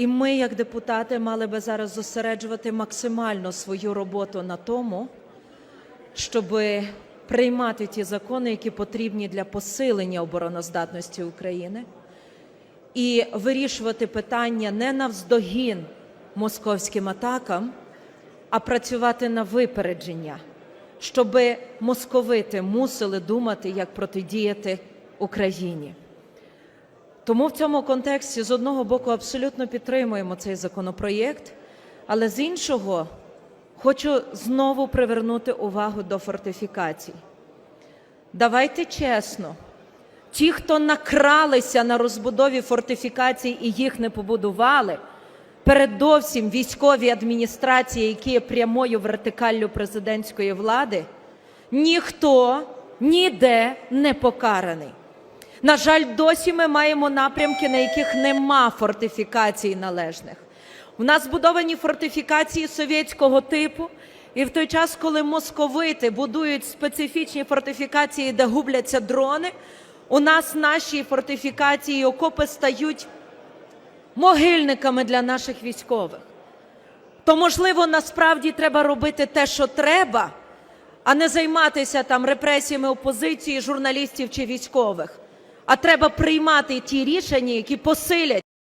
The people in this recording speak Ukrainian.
І ми, як депутати, мали би зараз зосереджувати максимально свою роботу на тому, щоб приймати ті закони, які потрібні для посилення обороноздатності України, і вирішувати питання не навздогін московським атакам, а працювати на випередження, щоб московити мусили думати, як протидіяти Україні. Тому в цьому контексті з одного боку абсолютно підтримуємо цей законопроєкт, але з іншого хочу знову привернути увагу до фортифікацій. Давайте чесно, ті, хто накралися на розбудові фортифікацій і їх не побудували, передовсім військові адміністрації, які є прямою вертикаллю президентської влади, ніхто ніде не покараний. На жаль, досі ми маємо напрямки, на яких нема фортифікацій належних. У нас збудовані фортифікації совєтського типу, і в той час, коли московити будують специфічні фортифікації, де губляться дрони, у нас наші фортифікації і окопи стають могильниками для наших військових. То, можливо, насправді треба робити те, що треба, а не займатися там репресіями опозиції, журналістів чи військових. А треба приймати ті рішення, які посилять.